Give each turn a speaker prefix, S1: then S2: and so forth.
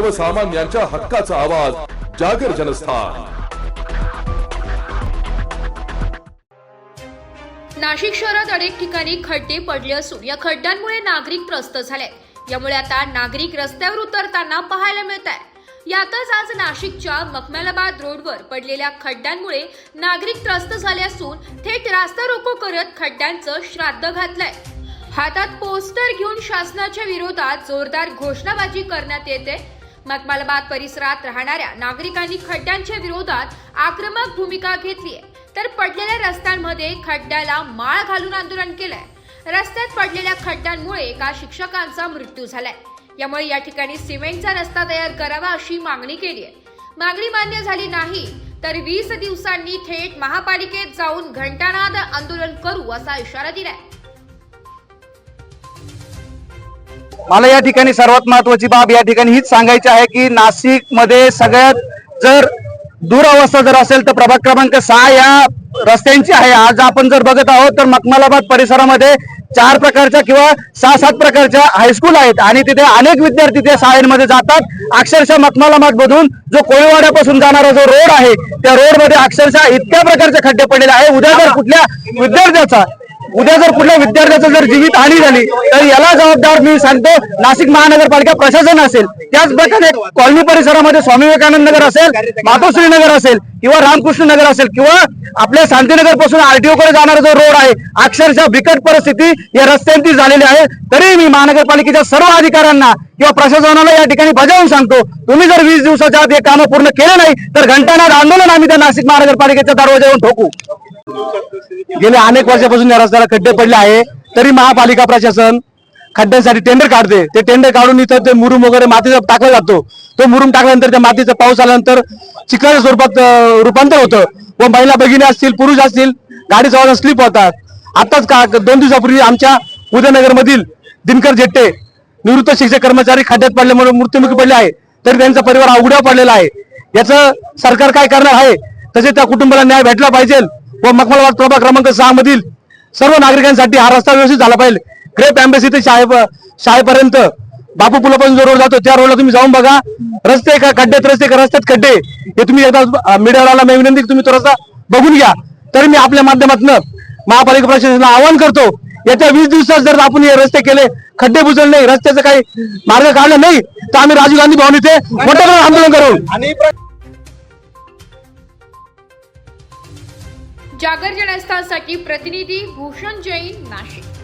S1: सर्वसामान्यांच्या हक्काचा आवाज जागर जनस्थान.
S2: नाशिक शहरात अनेक ठिकाणी खड्डे पडले असून या खड्ड्यांमुळे नागरिक त्रस्त झाले. यामुळे आता नागरिक रस्त्यावर उतरताना पाहायला मिळत आहे. यातच आज नाशिकच्या मखमलाबाद रोडवर पडलेल्या खड्ड्यांमुळे नागरिक त्रस्त झाले असून थेट रास्ता रोको करत खड्ड्यांचं श्राद्ध घातलंय. हातात पोस्टर घेऊन शासनाच्या विरोधात जोरदार घोषणाबाजी करण्यात येते. मखमलाबाद परिसरात राहणाऱ्या नागरिकांनी खड्ड्यांच्या विरोधात आक्रमक भूमिका घेतली आहे. तर पडलेल्या रस्त्यांमध्ये खड्ड्याला माळ घालून आंदोलन केलंय. रस्त्यात पडलेल्या खड्ड्यांमुळे एका शिक्षकांचा मृत्यू झालाय. यामुळे या ठिकाणी सिमेंटचा रस्ता तयार करावा अशी मागणी केली आहे. मागणी मान्य झाली नाही तर वीस दिवसांनी थेट महापालिकेत जाऊन घंटानाद आंदोलन करू असा इशारा दिलाय.
S3: मला या ठिकाणी सर्वात महत्वाची बाब या ठिकाणी हीच सांगायची आहे की नाशिकमध्ये सगळ्यात जर दुरावस्था जर असेल तर प्रभाग क्रमांक सहा या रस्त्यांची आहे. आज आपण जर बघत आहोत तर मखमलाबाद परिसरामध्ये चार प्रकारच्या किंवा सहा सात प्रकारच्या हायस्कूल आहेत आणि तिथे अनेक विद्यार्थी त्या शाळेमध्ये जातात. अक्षरशः मखमलाबाद मधून जो कोळीवाड्यापासून जाणारा जो रोड आहे त्या रोडमध्ये अक्षरशः इतक्या प्रकारचे खड्डे पडलेले आहे. उद्या जर कुठल्या विद्यार्थ्याचा उद्या जर कुठल्या विद्यार्थ्याचं जर जीवित हानी झाली तर याला जबाबदार मी सांगतो नाशिक महानगरपालिका प्रशासन असेल त्याच प्रकारे कॉलनी परिसरामध्ये स्वामी विवेकानंद नगर असेल मातोश्री नगर असेल किंवा रामकृष्ण नगर असेल किंवा आपल्या शांतीनगरपासून आरटीओ कडे जाणारा जो रोड आहे अक्षरशः बिकट परिस्थिती या रस्त्यांची झालेली आहे. तरी मी महानगरपालिकेच्या सर्व अधिकाऱ्यांना किंवा प्रशासनाला या ठिकाणी बजावून सांगतो तुम्ही जर वीस दिवसाच्या आत हे कामं पूर्ण केले नाही तर घंटानाद आंदोलन आम्ही त्या नाशिक महानगरपालिकेच्या दरवाजावरून ठोकू. गेल्या अनेक वर्षापासून या रस्त्याला खड्डे पडले आहे. तरी महापालिका प्रशासन खड्ड्यांसाठी टेंडर काढते. ते टेंडर काढून इथं ते मुरुम वगैरे मातीचा टाकला जातो तो मुरुम टाकल्यानंतर त्या मातीचा पाऊस आल्यानंतर चिखलाच्या स्वरूपात रूपांतर होतं. व महिला भगिनी असतील पुरुष असतील गाडी चालवताना स्लिप होतात. आताच का दोन दिवसापूर्वी आमच्या उदयनगर मधील दिनकर जेट्टे निवृत्त शिक्षक कर्मचारी खड्ड्यात पडल्यामुळे मृत्युमुखी पडले आहे. तरी त्यांचा परिवार अवघड्या पडलेला आहे. याचं सरकार काय करणार आहे? तसे त्या कुटुंबाला न्याय भेटला पाहिजे. व मखमलाबाद प्रभाग क्रमांक सहा मधील सर्व नागरिकांसाठी हा रस्ता व्यवस्थित झाला पाहिजे. ग्रेप एम्बेसी ते शाळे शाळेपर्यंत बापू पुलापासून जो रोड जातो. त्या रोडला तुम्ही जाऊन बघा. रस्ते का खड्ड्यात रस्ते का रस्त्यात खड्डे. हे तुम्ही एकदा मीडियाला मी विनंती तुम्ही तो रस्ता बघून घ्या. तरी मी आपल्या माध्यमातून महापालिका प्रशासनाला आवाहन करतो येत्या वीस दिवसात जर आपण हे रस्ते केले खड्डे बुजल नाही रस्त्याचं काही मार्ग काढला नाही तर आम्ही राजीव गांधी भवन इथे मोठ्या आंदोलन करू.
S2: जागर जनस्थानसाठी प्रतिनिधी भूषण जैन नाशिक.